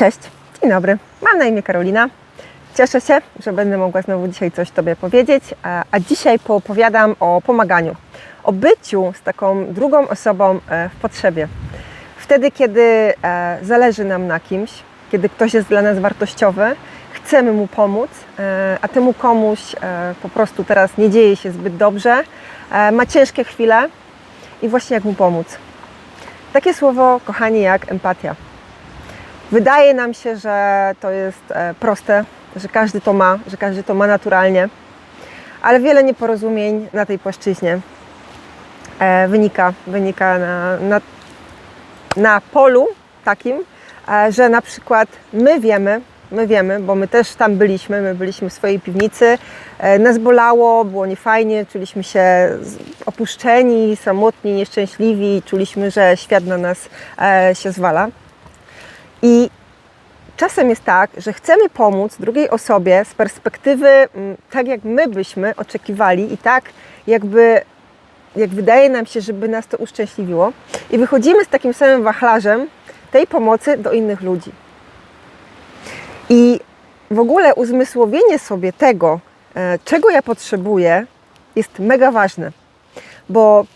Cześć, dzień dobry. Mam na imię Karolina. Cieszę się, że będę mogła znowu dzisiaj coś Tobie powiedzieć, a, dzisiaj poopowiadam o pomaganiu, o byciu z taką drugą osobą e, w potrzebie. Wtedy, kiedy e, zależy nam na kimś, kiedy ktoś jest dla nas wartościowy, chcemy mu pomóc, e, a temu komuś po prostu teraz nie dzieje się zbyt dobrze, ma ciężkie chwile i właśnie jak mu pomóc. Takie słowo, kochani, jak empatia. Wydaje nam się, że to jest e, proste, że każdy to ma, że każdy to ma naturalnie, ale wiele nieporozumień na tej płaszczyźnie e, wynika, wynika na, na, na polu takim, e, że na przykład my wiemy, my wiemy, bo my też tam byliśmy, my byliśmy w swojej piwnicy, nas bolało, było niefajnie, czuliśmy się opuszczeni, samotni, nieszczęśliwi, czuliśmy, że świat na nas się zwala. I czasem jest tak, że chcemy pomóc drugiej osobie z perspektywy mm, tak, jak my byśmy oczekiwali i tak, jakby, jak wydaje nam się, żeby nas to uszczęśliwiło. I wychodzimy z takim samym wachlarzem tej pomocy do innych ludzi. I w ogóle uzmysłowienie sobie tego, e, czego ja potrzebuję, jest mega ważne, bo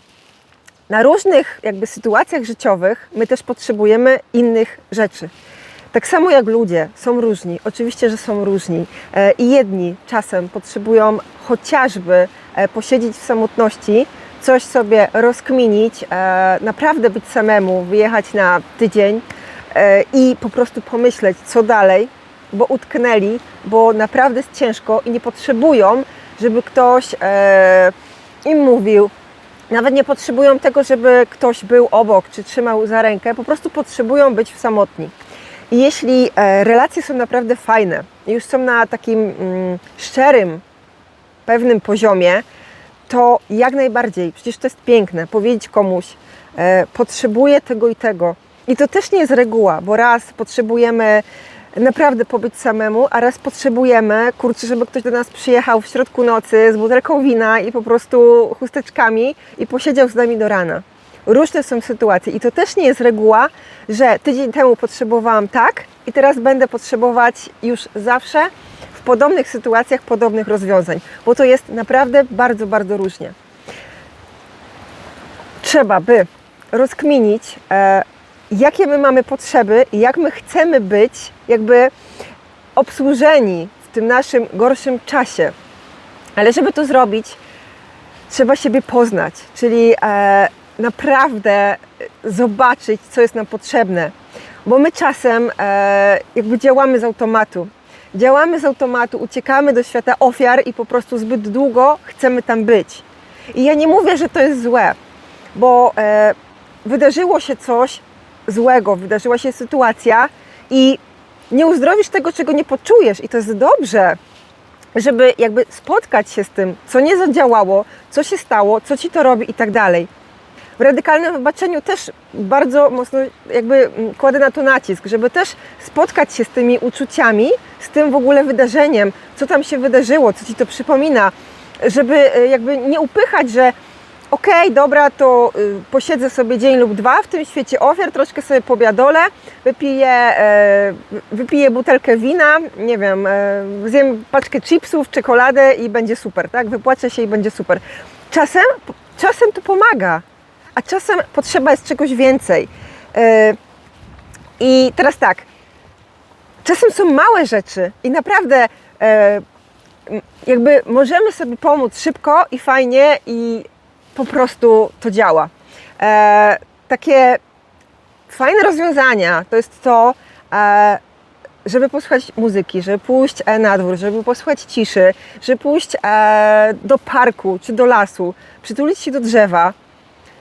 na różnych jakby sytuacjach życiowych my też potrzebujemy innych rzeczy. Tak samo jak ludzie są różni, oczywiście, że są różni. E, I jedni czasem potrzebują chociażby e, posiedzieć w samotności, coś sobie rozkminić, e, naprawdę być samemu, wyjechać na tydzień i po prostu pomyśleć, co dalej, bo utknęli, bo naprawdę jest ciężko i nie potrzebują, żeby ktoś im mówił, nawet nie potrzebują tego, żeby ktoś był obok czy trzymał za rękę, po prostu potrzebują być samotni. I jeśli e, relacje są naprawdę fajne, już są na takim mm, szczerym, pewnym poziomie, to jak najbardziej, przecież to jest piękne, powiedzieć komuś, e, potrzebuję tego i tego. I to też nie jest reguła, bo raz potrzebujemy naprawdę pobyć samemu, a raz potrzebujemy, kurczę, żeby ktoś do nas przyjechał w środku nocy z butelką wina i po prostu chusteczkami i posiedział z nami do rana. Różne są sytuacje i to też nie jest reguła, że tydzień temu potrzebowałam tak i teraz będę potrzebować już zawsze w podobnych sytuacjach podobnych rozwiązań, bo to jest naprawdę bardzo, bardzo różnie. Trzeba by rozkminić, e, jakie my mamy potrzeby i jak my chcemy być jakby obsłużeni w tym naszym gorszym czasie. Ale żeby to zrobić, trzeba siebie poznać, czyli e, naprawdę zobaczyć, co jest nam potrzebne. Bo my czasem e, jakby działamy z automatu. Działamy z automatu, uciekamy do świata ofiar i po prostu zbyt długo chcemy tam być. I ja nie mówię, że to jest złe, bo e, wydarzyło się coś złego, wydarzyła się sytuacja i nie uzdrowisz tego, czego nie poczujesz, i to jest dobrze żeby jakby spotkać się z tym, co nie zadziałało, co się stało, co ci to robi i tak dalej. W radykalnym wybaczeniu też bardzo mocno jakby mm, kładę na to nacisk, żeby też spotkać się z tymi uczuciami, z tym w ogóle wydarzeniem, co tam się wydarzyło, co ci to przypomina, żeby y, jakby nie upychać, że okej, dobra, to y, posiedzę sobie dzień lub dwa w tym świecie ofiar, troszkę sobie pobiadolę, wypiję, e, wypiję butelkę wina, nie wiem, e, zjem paczkę chipsów, czekoladę i będzie super, tak? Wypłacę się i będzie super. Czasem, czasem to pomaga, a czasem potrzeba jest czegoś więcej. E, I teraz tak, czasem są małe rzeczy i naprawdę e, jakby możemy sobie pomóc szybko i fajnie i po prostu to działa. E, takie fajne rozwiązania to jest to, e, żeby posłuchać muzyki, żeby pójść na dwór, żeby posłuchać ciszy, żeby pójść do parku czy do lasu, przytulić się do drzewa,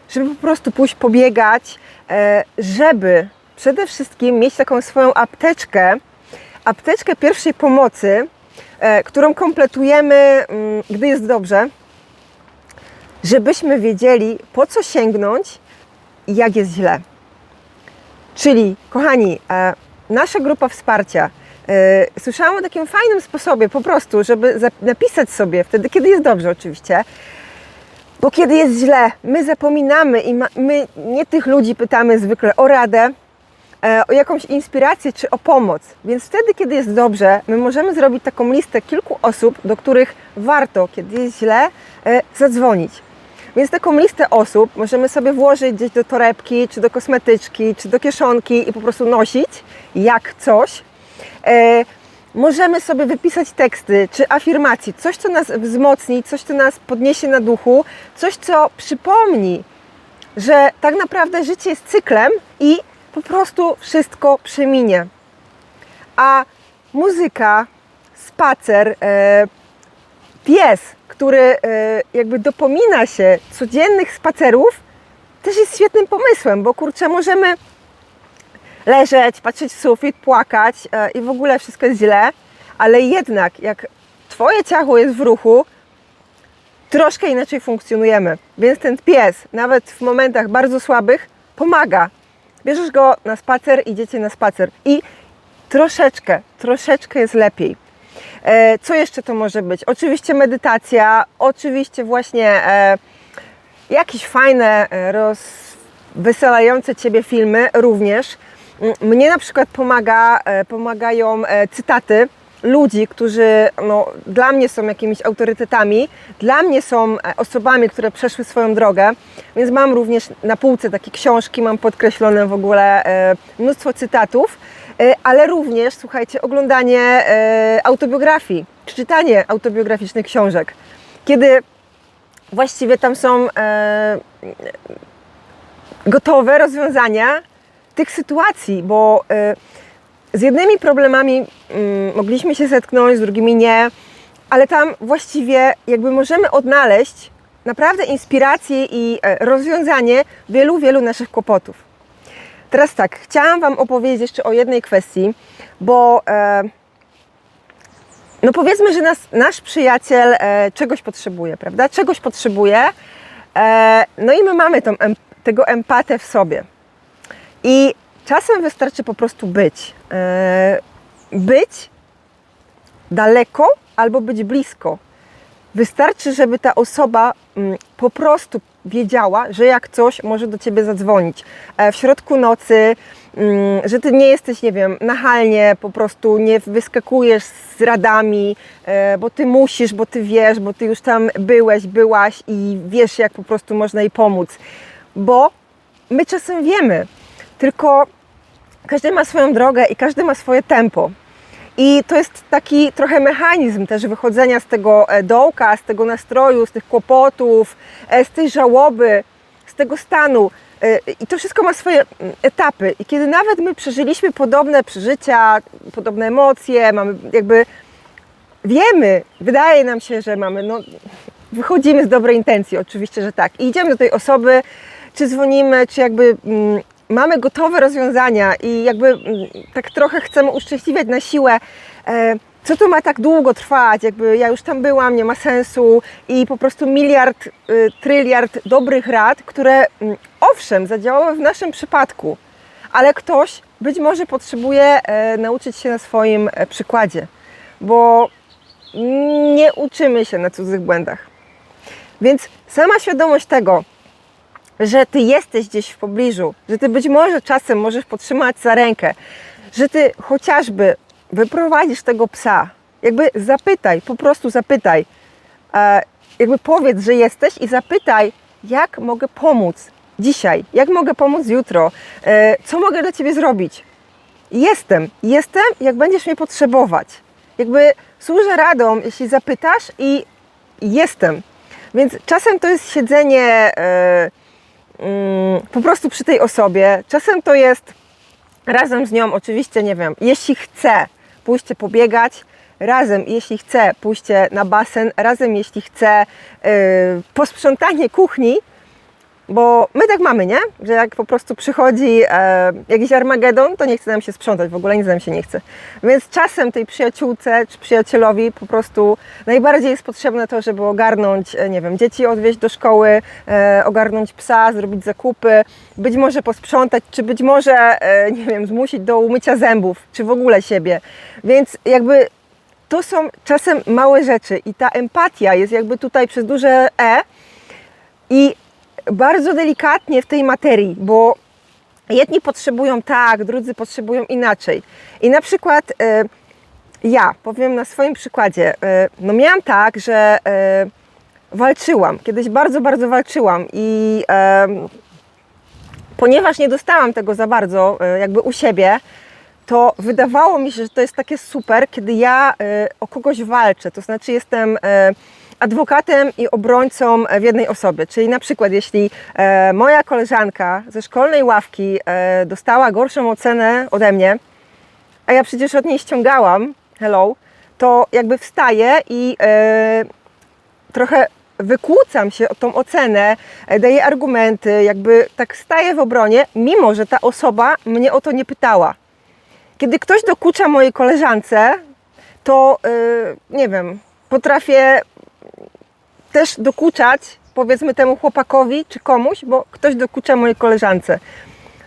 żeby po prostu pójść pobiegać, e, żeby przede wszystkim mieć taką swoją apteczkę, apteczkę pierwszej pomocy, e, którą kompletujemy, mm, gdy jest dobrze, żebyśmy wiedzieli, po co sięgnąć i jak jest źle. Czyli, kochani, e, nasza grupa wsparcia. Słyszałam o takim fajnym sposobie, po prostu, żeby napisać sobie, wtedy, kiedy jest dobrze, oczywiście, bo kiedy jest źle, my zapominamy i ma, my nie tych ludzi pytamy zwykle o radę, e, o jakąś inspirację czy o pomoc. Więc wtedy, kiedy jest dobrze, my możemy zrobić taką listę kilku osób, do których warto, kiedy jest źle, e, zadzwonić. Więc taką listę osób możemy sobie włożyć gdzieś do torebki, czy do kosmetyczki, czy do kieszonki i po prostu nosić jak coś. Możemy sobie wypisać teksty czy afirmacje, coś, co nas wzmocni, coś, co nas podniesie na duchu, coś, co przypomni, że tak naprawdę życie jest cyklem i po prostu wszystko przeminie. A muzyka, spacer, e, pies, który e, jakby dopomina się codziennych spacerów, też jest świetnym pomysłem, bo kurczę, możemy leżeć, patrzeć w sufit, płakać e, i w ogóle wszystko jest źle, ale jednak jak Twoje ciało jest w ruchu, troszkę inaczej funkcjonujemy. Więc ten pies, nawet w momentach bardzo słabych, pomaga. Bierzesz go na spacer, idziecie na spacer i troszeczkę, troszeczkę jest lepiej. E, Co jeszcze to może być? Oczywiście medytacja, oczywiście właśnie e, jakieś fajne, rozweselające Ciebie filmy również. Mnie na przykład pomaga, e, pomagają e, cytaty ludzi, którzy no, dla mnie są jakimiś autorytetami, dla mnie są e, osobami, które przeszły swoją drogę, więc mam również na półce takie książki, mam podkreślone w ogóle mnóstwo cytatów, ale również, słuchajcie, oglądanie autobiografii, czy czytanie autobiograficznych książek, kiedy właściwie tam są gotowe rozwiązania tych sytuacji, bo e, z jednymi problemami mm, mogliśmy się zetknąć, z drugimi nie, ale tam właściwie jakby możemy odnaleźć naprawdę inspirację i e, rozwiązanie wielu, wielu naszych kłopotów. Teraz tak, chciałam Wam opowiedzieć jeszcze o jednej kwestii, bo e, no powiedzmy, że nas, nasz przyjaciel e, czegoś potrzebuje, prawda? Czegoś potrzebuje, no i my mamy tą, tego empatę w sobie. I czasem wystarczy po prostu być. E, być daleko albo być blisko. Wystarczy, żeby ta osoba mm, po prostu wiedziała, że jak coś może do ciebie zadzwonić e, w środku nocy, mm, że ty nie jesteś, nie wiem, nachalnie, po prostu nie wyskakujesz z radami, e, bo ty musisz, bo ty wiesz, bo ty już tam byłeś, byłaś i wiesz, jak po prostu można jej pomóc. Bo my czasem wiemy, tylko każdy ma swoją drogę i każdy ma swoje tempo. I to jest taki trochę mechanizm też wychodzenia z tego e, dołka, z tego nastroju, z tych kłopotów, e, z tej żałoby, z tego stanu. E, I to wszystko ma swoje mm, etapy. I kiedy nawet my przeżyliśmy podobne przeżycia, podobne emocje, mamy jakby wiemy, wydaje nam się, że mamy, no, wychodzimy z dobrej intencji, oczywiście, że tak. I idziemy do tej osoby, czy dzwonimy, czy jakby mm, mamy gotowe rozwiązania i jakby mm, tak trochę chcemy uszczęśliwiać na siłę. E, co to ma tak długo trwać? Jakby ja już tam byłam, nie ma sensu i po prostu miliard, y, tryliard dobrych rad, które mm, owszem zadziałały w naszym przypadku, ale ktoś być może potrzebuje e, nauczyć się na swoim e, przykładzie, bo nie uczymy się na cudzych błędach. Więc sama świadomość tego, że ty jesteś gdzieś w pobliżu, że ty być może czasem możesz podtrzymać za rękę, że ty chociażby wyprowadzisz tego psa, jakby zapytaj, po prostu zapytaj, e, jakby powiedz, że jesteś i zapytaj, jak mogę pomóc dzisiaj, jak mogę pomóc jutro, e, co mogę dla ciebie zrobić. Jestem, jestem, jak będziesz mnie potrzebować. Jakby służę radą, jeśli zapytasz i jestem. Więc czasem to jest siedzenie e, po prostu przy tej osobie, czasem to jest razem z nią, oczywiście, nie wiem, jeśli chce pójście pobiegać, razem, jeśli chce pójście na basen, razem, jeśli chce yy, posprzątanie kuchni, bo my tak mamy, nie? Że jak po prostu przychodzi e, jakiś Armagedon, to nie chce nam się sprzątać, w ogóle nic nam się nie chce. Więc czasem tej przyjaciółce czy przyjacielowi po prostu najbardziej jest potrzebne to, żeby ogarnąć, e, nie wiem, dzieci odwieźć do szkoły, e, ogarnąć psa, zrobić zakupy, być może posprzątać, czy być może, e, nie wiem, zmusić do umycia zębów, czy w ogóle siebie. Więc jakby to są czasem małe rzeczy i ta empatia jest jakby tutaj przez duże E i bardzo delikatnie w tej materii, bo jedni potrzebują tak, drudzy potrzebują inaczej. I na przykład e, ja powiem na swoim przykładzie, e, no miałam tak, że e, walczyłam, kiedyś bardzo, bardzo walczyłam i ponieważ nie dostałam tego za bardzo jakby u siebie, to wydawało mi się, że to jest takie super, kiedy ja o kogoś walczę. To znaczy jestem adwokatem i obrońcą w jednej osobie. Czyli na przykład jeśli e, moja koleżanka ze szkolnej ławki e, dostała gorszą ocenę ode mnie, a ja przecież od niej ściągałam, hello, to jakby wstaję i e, trochę wykłócam się o tą ocenę, daję argumenty, jakby tak staję w obronie, mimo że ta osoba mnie o to nie pytała. Kiedy ktoś dokucza mojej koleżance, to nie wiem, potrafię też dokuczać, powiedzmy temu chłopakowi czy komuś, bo ktoś dokucza mojej koleżance.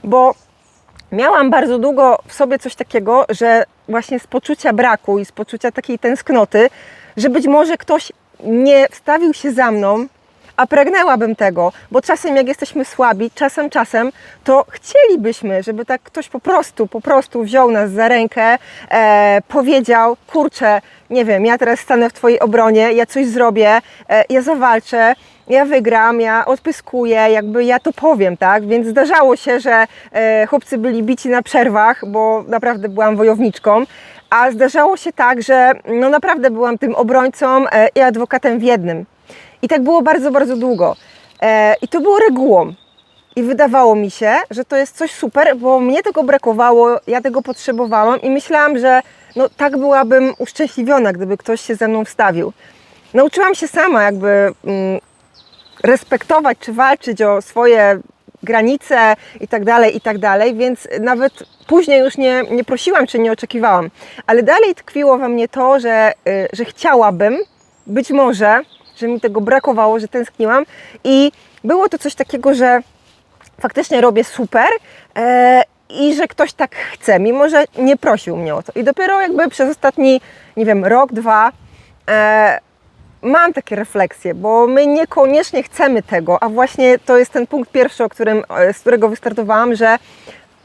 Bo miałam bardzo długo w sobie coś takiego, że właśnie z poczucia braku i z poczucia takiej tęsknoty, że być może ktoś nie wstawił się za mną, a pragnęłabym tego, bo czasem jak jesteśmy słabi, czasem, czasem, to chcielibyśmy, żeby tak ktoś po prostu, po prostu wziął nas za rękę, e, powiedział, kurczę, nie wiem, ja teraz stanę w Twojej obronie, ja coś zrobię, e, ja zawalczę, ja wygram, ja odpyskuję, jakby ja to powiem, tak? Więc zdarzało się, że e, chłopcy byli bici na przerwach, bo naprawdę byłam wojowniczką, a zdarzało się tak, że no naprawdę byłam tym obrońcą e, i adwokatem w jednym. I tak było bardzo, bardzo długo. E, I to było regułą. I wydawało mi się, że to jest coś super, bo mnie tego brakowało, ja tego potrzebowałam i myślałam, że no, tak byłabym uszczęśliwiona, gdyby ktoś się ze mną wstawił. Nauczyłam się sama jakby mm, respektować czy walczyć o swoje granice i tak dalej, i tak dalej, więc nawet później już nie, nie prosiłam czy nie oczekiwałam. Ale dalej tkwiło we mnie to, że, y, że chciałabym, być może, że mi tego brakowało, że tęskniłam i było to coś takiego, że faktycznie robię super e, i że ktoś tak chce, mimo że nie prosił mnie o to. I dopiero jakby przez ostatni, nie wiem, rok, dwa e, mam takie refleksje, bo my niekoniecznie chcemy tego, a właśnie to jest ten punkt pierwszy, o którym, e, z którego wystartowałam, że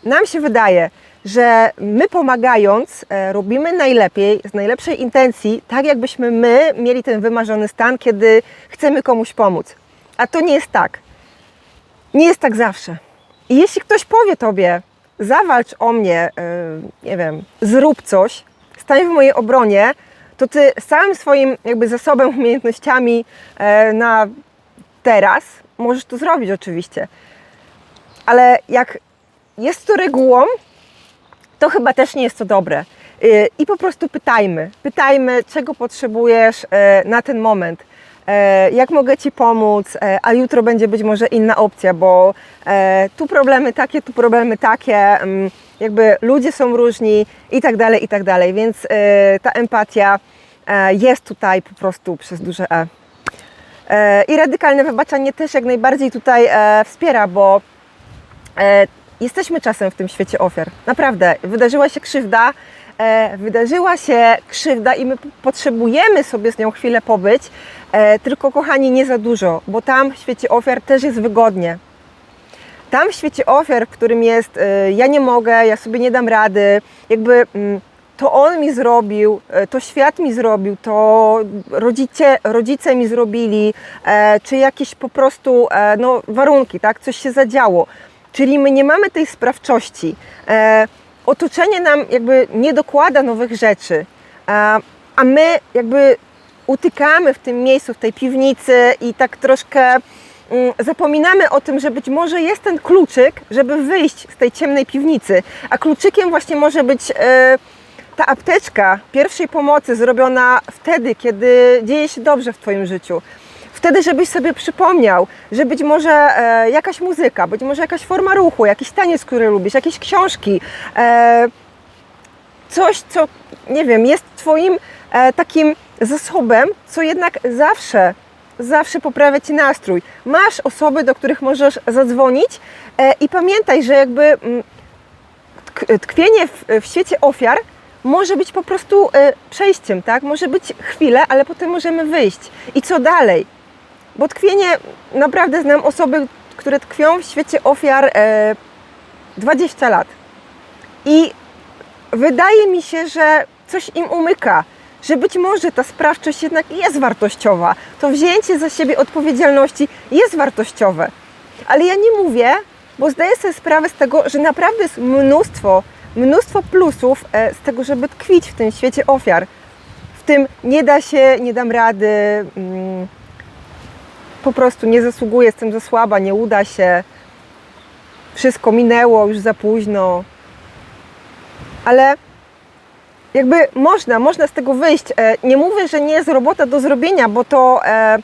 nam się wydaje, że my pomagając e, robimy najlepiej, z najlepszej intencji, tak jakbyśmy my mieli ten wymarzony stan, kiedy chcemy komuś pomóc. A to nie jest tak. Nie jest tak zawsze. I jeśli ktoś powie tobie, zawalcz o mnie, yy, nie wiem, zrób coś, stań w mojej obronie, to ty z całym swoim jakby zasobem, umiejętnościami e, na teraz możesz to zrobić oczywiście. Ale jak jest to regułą, to chyba też nie jest to dobre. Yy, I po prostu pytajmy. Pytajmy, czego potrzebujesz e, na ten moment. E, Jak mogę Ci pomóc, a jutro będzie być może inna opcja, bo tu problemy takie, tu problemy takie, mm, jakby ludzie są różni i tak dalej, i tak dalej, więc ta empatia jest tutaj po prostu przez duże E. E, I radykalne wybaczanie też jak najbardziej tutaj e, wspiera, bo e, jesteśmy czasem w tym świecie ofiar. Naprawdę, wydarzyła się krzywda, e, wydarzyła się krzywda i my potrzebujemy sobie z nią chwilę pobyć, e, tylko kochani, nie za dużo, bo tam w świecie ofiar też jest wygodnie. Tam w świecie ofiar, w którym jest e, ja nie mogę, ja sobie nie dam rady, jakby mm, to on mi zrobił, e, to świat mi zrobił, to rodzice, rodzice mi zrobili, e, czy jakieś po prostu e, no, warunki, tak? Coś się zadziało. Czyli my nie mamy tej sprawczości. E, otoczenie nam jakby nie dokłada nowych rzeczy, e, a my jakby utykamy w tym miejscu, w tej piwnicy i tak troszkę mm, zapominamy o tym, że być może jest ten kluczyk, żeby wyjść z tej ciemnej piwnicy. A kluczykiem właśnie może być e, ta apteczka pierwszej pomocy zrobiona wtedy, kiedy dzieje się dobrze w Twoim życiu. Wtedy, żebyś sobie przypomniał, że być może e, jakaś muzyka, być może jakaś forma ruchu, jakiś taniec, który lubisz, jakieś książki, e, coś, co, nie wiem, jest Twoim e, takim zasobem, co jednak zawsze, zawsze poprawia Ci nastrój. Masz osoby, do których możesz zadzwonić e, i pamiętaj, że jakby mm, tk- tkwienie w, w świecie ofiar może być po prostu e, przejściem, tak? Może być chwilę, ale potem możemy wyjść. I co dalej? Bo tkwienie, naprawdę znam osoby, które tkwią w świecie ofiar e, 20 lat. I wydaje mi się, że coś im umyka, że być może ta sprawczość jednak jest wartościowa. To wzięcie za siebie odpowiedzialności jest wartościowe. Ale ja nie mówię, bo zdaję sobie sprawę z tego, że naprawdę jest mnóstwo, mnóstwo plusów e, z tego, żeby tkwić w tym świecie ofiar. W tym nie da się, nie dam rady, mm, po prostu nie zasługuję, jestem za słaba, nie uda się, wszystko minęło już za późno. Ale jakby można, można z tego wyjść. E, Nie mówię, że nie jest robota do zrobienia, bo to e,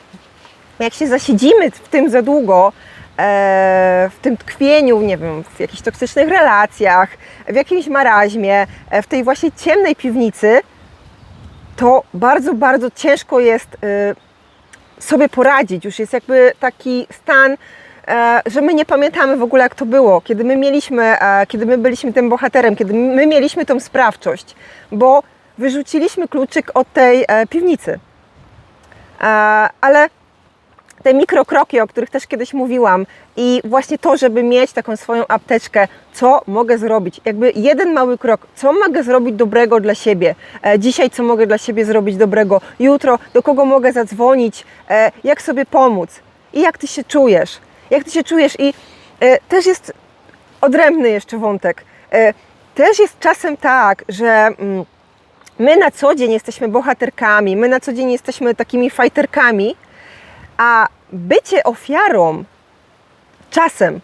jak się zasiedzimy w tym za długo, e, w tym tkwieniu, nie wiem, w jakichś toksycznych relacjach, w jakimś maraźmie, w tej właśnie ciemnej piwnicy, to bardzo, bardzo ciężko jest e, sobie poradzić. Już jest jakby taki stan, e, że my nie pamiętamy w ogóle, jak to było, kiedy my mieliśmy, e, kiedy my byliśmy tym bohaterem, kiedy my mieliśmy tą sprawczość, bo wyrzuciliśmy kluczyk od tej e, piwnicy. Ale te mikrokroki, o których też kiedyś mówiłam, i właśnie to, żeby mieć taką swoją apteczkę, co mogę zrobić, jakby jeden mały krok, co mogę zrobić dobrego dla siebie, e, dzisiaj co mogę dla siebie zrobić dobrego, jutro do kogo mogę zadzwonić, e, jak sobie pomóc? I jak ty się czujesz, jak ty się czujesz? I e, też jest odrębny jeszcze wątek. E, też jest czasem tak, że mm, my na co dzień jesteśmy bohaterkami, my na co dzień jesteśmy takimi fajterkami, a bycie ofiarą czasem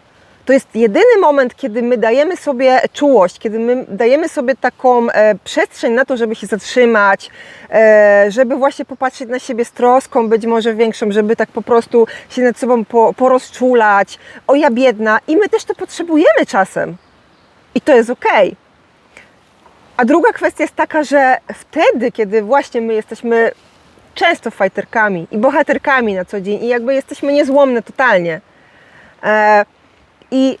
to jest jedyny moment, kiedy my dajemy sobie czułość, kiedy my dajemy sobie taką e, przestrzeń na to, żeby się zatrzymać, e, żeby właśnie popatrzeć na siebie z troską, być może większą, żeby tak po prostu się nad sobą po, porozczulać. O ja biedna. I my też to potrzebujemy czasem. I to jest okej. A druga kwestia jest taka, że wtedy, kiedy właśnie my jesteśmy często fajterkami i bohaterkami na co dzień i jakby jesteśmy niezłomne totalnie. E, I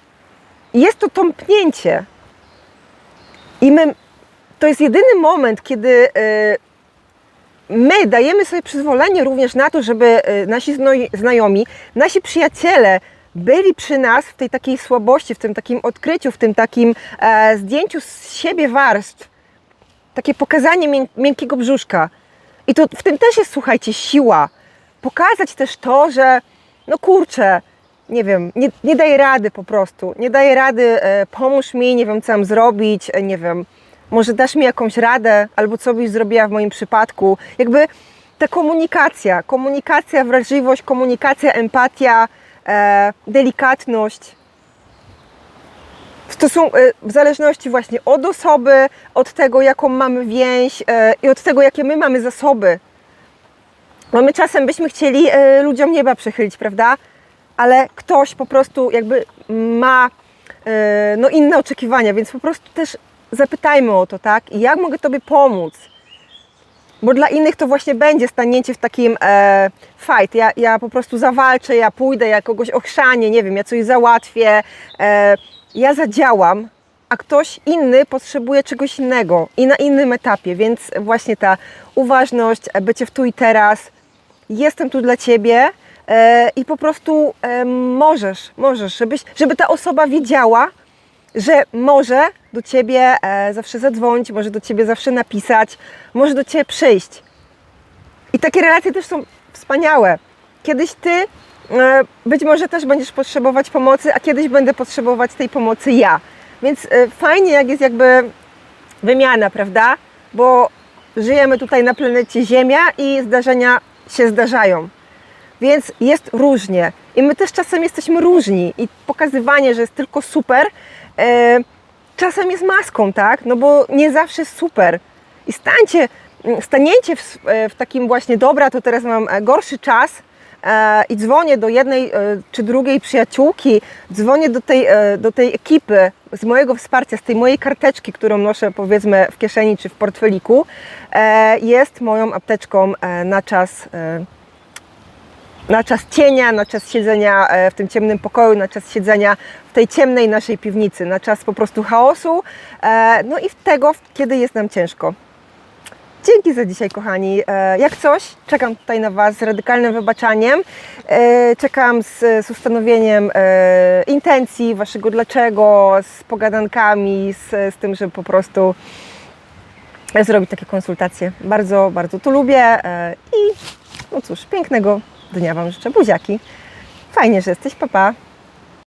jest to tąpnięcie. I my, to jest jedyny moment, kiedy e, my dajemy sobie przyzwolenie również na to, żeby e, nasi znajomi, nasi przyjaciele byli przy nas w tej takiej słabości, w tym takim odkryciu, w tym takim e, zdjęciu z siebie warstw. Takie pokazanie mię- miękkiego brzuszka. I to w tym też jest, słuchajcie, siła. Pokazać też to, że no kurczę, nie wiem, nie, nie daję rady po prostu. Nie daję rady, e, pomóż mi, nie wiem co mam zrobić, e, nie wiem, może dasz mi jakąś radę, albo co byś zrobiła w moim przypadku. Jakby ta komunikacja, komunikacja, wrażliwość, komunikacja, empatia, e, delikatność. W, e, w zależności właśnie od osoby, od tego, jaką mamy więź e, i od tego, jakie my mamy zasoby. Bo my czasem byśmy chcieli e, ludziom nieba przychylić, prawda? Ale ktoś po prostu jakby ma no, inne oczekiwania, więc po prostu też zapytajmy o to, tak? I jak mogę Tobie pomóc? Bo dla innych to właśnie będzie stanięcie w takim e, fight. Ja, ja po prostu zawalczę, ja pójdę, ja kogoś ochrzanię, nie wiem, ja coś załatwię, e, ja zadziałam, a ktoś inny potrzebuje czegoś innego i na innym etapie, więc właśnie ta uważność, e, bycie w tu i teraz, jestem tu dla Ciebie e, i po prostu e, możesz, możesz, żebyś, żeby ta osoba wiedziała, że może do Ciebie e, zawsze zadzwonić, może do Ciebie zawsze napisać, może do Ciebie przyjść. I takie relacje też są wspaniałe. Kiedyś Ty być może też będziesz potrzebować pomocy, a kiedyś będę potrzebować tej pomocy ja. Więc e, fajnie, jak jest jakby wymiana, prawda? Bo żyjemy tutaj na planecie Ziemia i zdarzenia się zdarzają. Więc jest różnie. I my też czasem jesteśmy różni. I pokazywanie, że jest tylko super, e, czasem jest maską, tak? No bo nie zawsze jest super. I stańcie, staniecie w, e, w takim właśnie, dobra, to teraz mam e, gorszy czas e, i dzwonię do jednej e, czy drugiej przyjaciółki, dzwonię do tej, e, do tej ekipy z mojego wsparcia, z tej mojej karteczki, którą noszę powiedzmy w kieszeni czy w portfeliku, e, jest moją apteczką e, na czas e, na czas cienia, na czas siedzenia e, w tym ciemnym pokoju, na czas siedzenia w tej ciemnej naszej piwnicy, na czas po prostu chaosu, e, no i w tego, kiedy jest nam ciężko. Dzięki za dzisiaj, kochani. E, Jak coś, czekam tutaj na Was z radykalnym wybaczaniem. E, Czekam z, z ustanowieniem e, intencji Waszego dlaczego, z pogadankami, z, z tym, żeby po prostu zrobić takie konsultacje. Bardzo, bardzo to lubię i no cóż, pięknego dnia Wam życzę. Buziaki. Fajnie, że jesteś, papa. Pa.